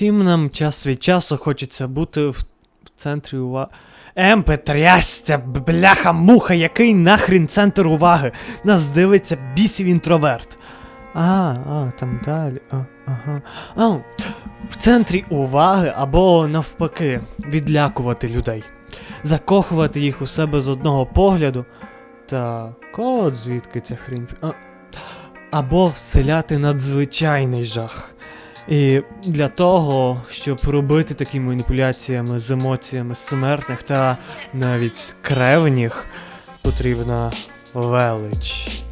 Всім нам час від часу хочеться бути в, в центрі уваги. Емпе, трясця, бляха, муха, який нахрін центр уваги? Нас дивиться бісів інтроверт. А, а, там далі. А, ага. А, в центрі уваги або навпаки, відлякувати людей, закохувати їх у себе з одного погляду. Так, от звідки ця хрінь. А, або вселяти надзвичайний жах. І для того, щоб робити такі маніпуляціями з емоціями смертних та навіть кревніх, потрібна велич.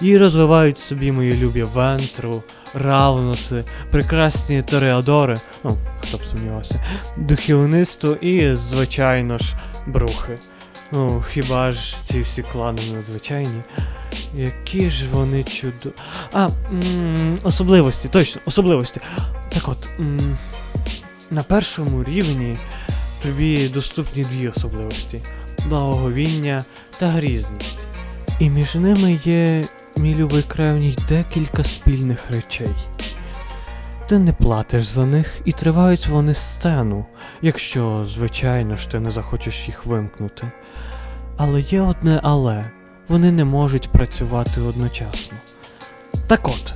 І розвивають собі мої любі вентру, равнуси, прекрасні тореадори, ну, хто б сумнівався, духівництво і, звичайно ж, брухи. Ну, хіба ж ці всі клани надзвичайні? Які ж вони чудо. А, особливості, точно, особливості. Так от, на першому рівні тобі доступні дві особливості: благоговіння та грізність. І між ними є, мій любий кревній, декілька спільних речей. Ти не платиш за них і тривають вони сцену, якщо, звичайно ж, ти не захочеш їх вимкнути. Але є одне але вони не можуть працювати одночасно. Так от,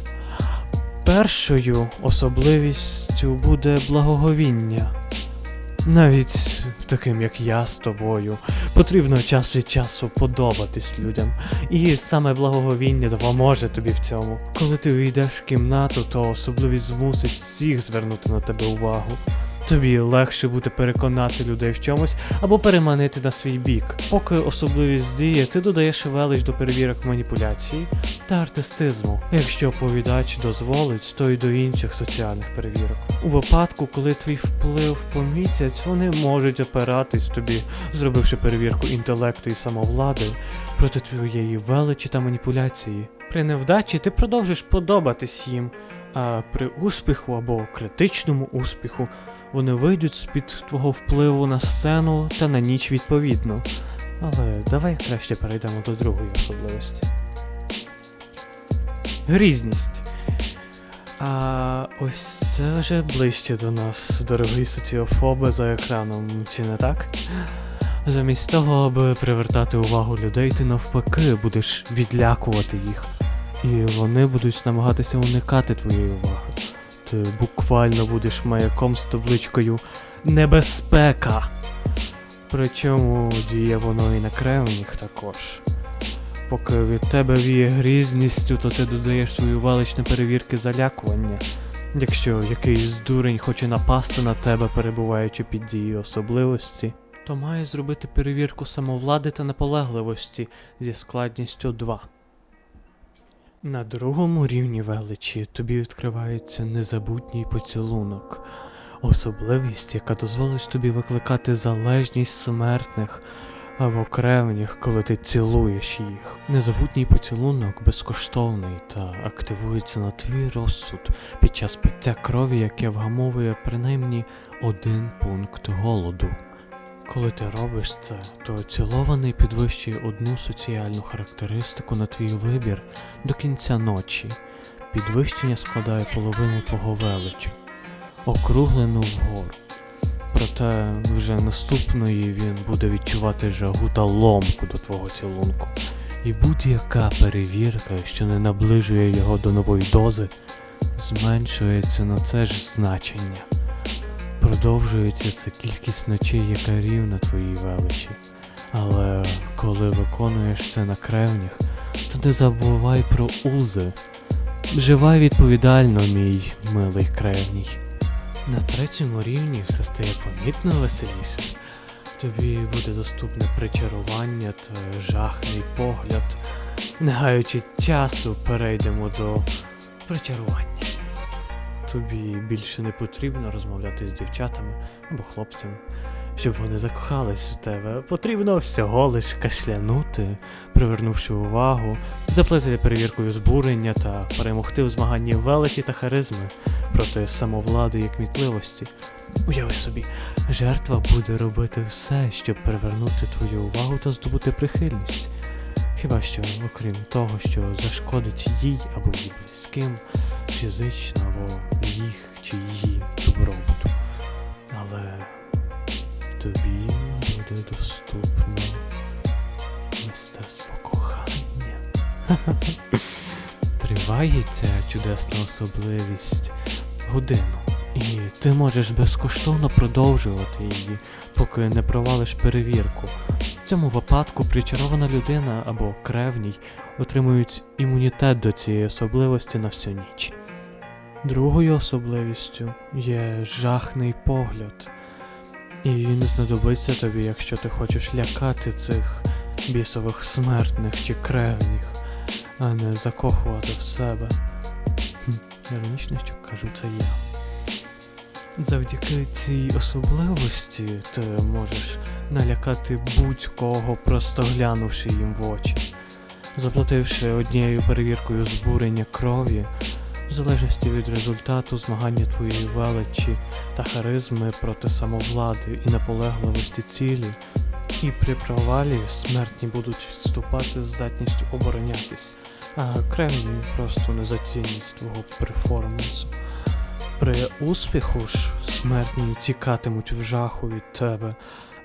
першою особливістю буде благоговіння. Навіть таким, як я з тобою, потрібно час від часу подобатись людям. І саме благоговіння допоможе тобі в цьому. Коли ти увійдеш в кімнату, то особливість змусить всіх звернути на тебе увагу. Тобі легше буде переконати людей в чомусь або переманити на свій бік. Поки особливість діє, ти додаєш велич до перевірок маніпуляції та артистизму. Якщо оповідач дозволить, то й до інших соціальних перевірок. У випадку, коли твій вплив помітять, вони можуть опиратись тобі, зробивши перевірку інтелекту і самовлади проти твоєї величі та маніпуляції. При невдачі ти продовжиш подобатись їм, а при успіху або критичному успіху вони вийдуть з-під твого впливу на сцену та на ніч відповідно. Але давай краще перейдемо до другої особливості. Грізність. А ось це вже ближче до нас, дорогий соціофоби за екраном, чи не так? Замість того, аби привертати увагу людей, ти навпаки будеш відлякувати їх. І вони будуть намагатися уникати твоєї уваги. Ти буквально будеш маяком з табличкою Небезпека. Причому діє воно і на кревніх також. Поки від тебе віє грізністю, то ти додаєш свою величне перевірки залякування. Якщо якийсь дурень хоче напасти на тебе, перебуваючи під дією особливості, то має зробити перевірку самовлади та наполегливості зі складністю 2. На другому рівні величі тобі відкривається незабутній поцілунок, особливість, яка дозволить тобі викликати залежність смертних або кревніх, коли ти цілуєш їх. Незабутній поцілунок безкоштовний та активується на твій розсуд під час пиття крові, яке вгамовує принаймні один пункт голоду. Коли ти робиш це, то цілований підвищує одну соціальну характеристику на твій вибір до кінця ночі. Підвищення складає половину твого величу, округлену вгору. Проте вже наступної він буде відчувати жагу та ломку до твого цілунку. І будь-яка перевірка, що не наближує його до нової дози, зменшується на це ж значення. Продовжується ця кількість ночей, яка рівна твоїй величі. Але коли виконуєш це на кревнях, то не забувай про узи. Вживай відповідально, мій милий кревній. На третьому рівні все стає помітно веселіше. Тобі буде доступне причарування та жахний погляд. Не гаючи часу, перейдемо до причарування. Тобі більше не потрібно розмовляти з дівчатами або хлопцями, щоб вони закохались в тебе. Потрібно всього лиш кашлянути, привернувши увагу, заплатити перевіркою збурення та перемогти в змаганні величі та харизми проти самовлади і кмітливості. Уяви собі, жертва буде робити все, щоб привернути твою увагу та здобути прихильність. Хіба що, окрім того, що зашкодить їй або її близьким, фізично або їх чи її добробуту. Але тобі буде доступно мистецтво кохання. Триває ця чудесна особливість годину, і ти можеш безкоштовно продовжувати її, поки не провалиш перевірку. В цьому випадку причарована людина або кревній отримують імунітет до цієї особливості на всю ніч. Другою особливістю є жахний погляд, і він знадобиться тобі, якщо ти хочеш лякати цих бісових смертних чи кревніх, а не закохувати в себе. Іронічно, що кажу це я. Завдяки цій особливості ти можеш налякати будь-кого, просто глянувши їм в очі, заплативши однією перевіркою збурення крові, в залежності від результату змагання твоєї величі та харизми проти самовлади і наполегливості цілі, і при провалі смертні будуть відступати з здатністю оборонятись, а кремні просто незацінність твого перформансу. При успіху ж смертні тікатимуть в жаху від тебе,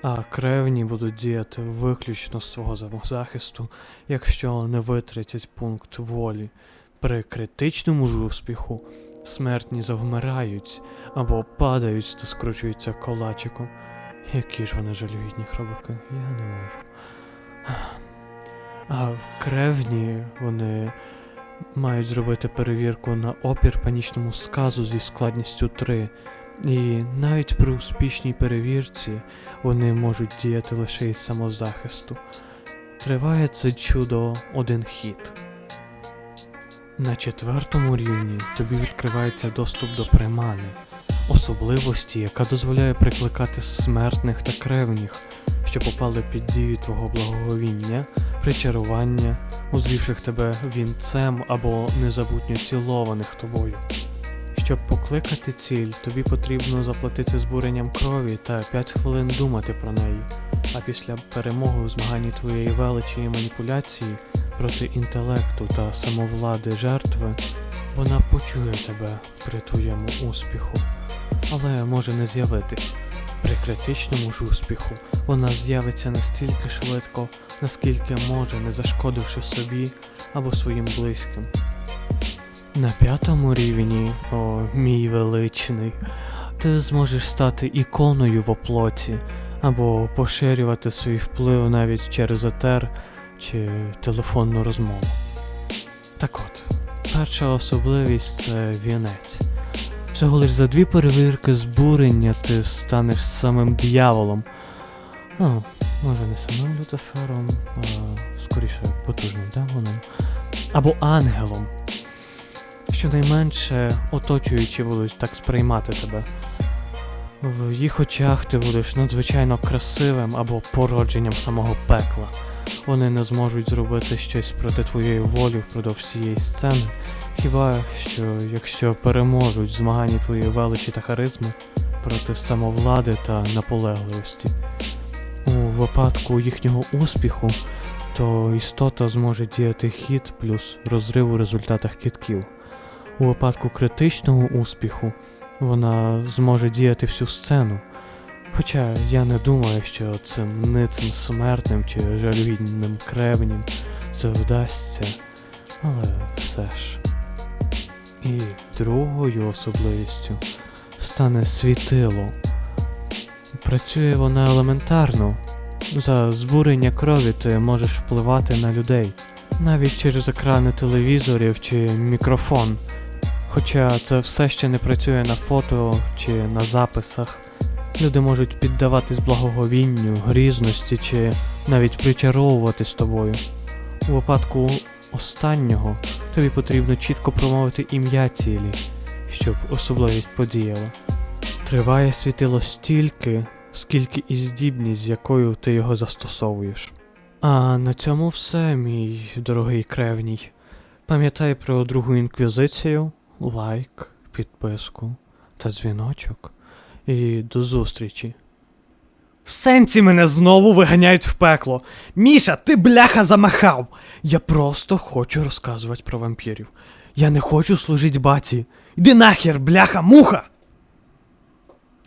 а кревні будуть діяти виключно з свого самозахисту, якщо не витратять пункт волі. При критичному ж успіху смертні завмирають або падають та скручуються калачиком. Які ж вони жалюгідні хробаки, я не можу. А в кревні вони мають зробити перевірку на опір панічному сказу зі складністю 3. І навіть при успішній перевірці вони можуть діяти лише із самозахисту. Триває це чудо один хід. На четвертому рівні тобі відкривається доступ до примани, особливості, яка дозволяє прикликати смертних та кревніх, що попали під дію твого благоговіння, причарування, узрівших тебе вінцем або незабутньо цілованих тобою. Щоб покликати ціль, тобі потрібно заплатити збуренням крові та 5 хвилин думати про неї, а після перемоги у змаганні твоєї величі і маніпуляції проти інтелекту та самовлади жертви, вона почує тебе при твоєму успіху, але може не з'явитись. При критичному ж успіху вона з'явиться настільки швидко, наскільки може, не зашкодивши собі або своїм близьким. На п'ятому рівні, о мій величний, ти зможеш стати іконою в оплоті або поширювати свій вплив навіть через етер чи телефонну розмову. Так от, перша особливість це вінець. Всього лиш за дві перевірки збурення ти станеш самим дияволом. Ну, може не самим Люцифером, а скоріше потужним демоном. Або ангелом. Щонайменше оточуючі будуть так сприймати тебе. В їх очах ти будеш надзвичайно красивим або породженням самого пекла. Вони не зможуть зробити щось проти твоєї волі впродовж всієї сцени, хіба що якщо переможуть в змаганні твоєї величі та харизми проти самовлади та наполегливості. У випадку їхнього успіху, то істота зможе діяти хід плюс розрив у результатах кітків. У випадку критичного успіху вона зможе діяти всю сцену. Хоча я не думаю, що цим ницим смертним чи жалюгідним кревнім це вдасться, але все ж. І другою особливістю стане світило. Працює вона елементарно. За збурення крові ти можеш впливати на людей, навіть через екрани телевізорів чи мікрофон. Хоча це все ще не працює на фото чи на записах. Люди можуть піддаватись благоговінню, грізності чи навіть причаровуватись тобою. У випадку останнього тобі потрібно чітко промовити ім'я цілі, щоб особливість подіяла. Триває світило стільки, скільки і здібність, з якою ти його застосовуєш. А на цьому все, мій дорогий кревній. Пам'ятай про другу інквізицію, лайк, підписку та дзвіночок. І до зустрічі. В сенсі мене знову виганяють в пекло. Міша, ти бляха замахав. Я просто хочу розказувати про вампірів. Я не хочу служити баці. Іди нахер, бляха, муха!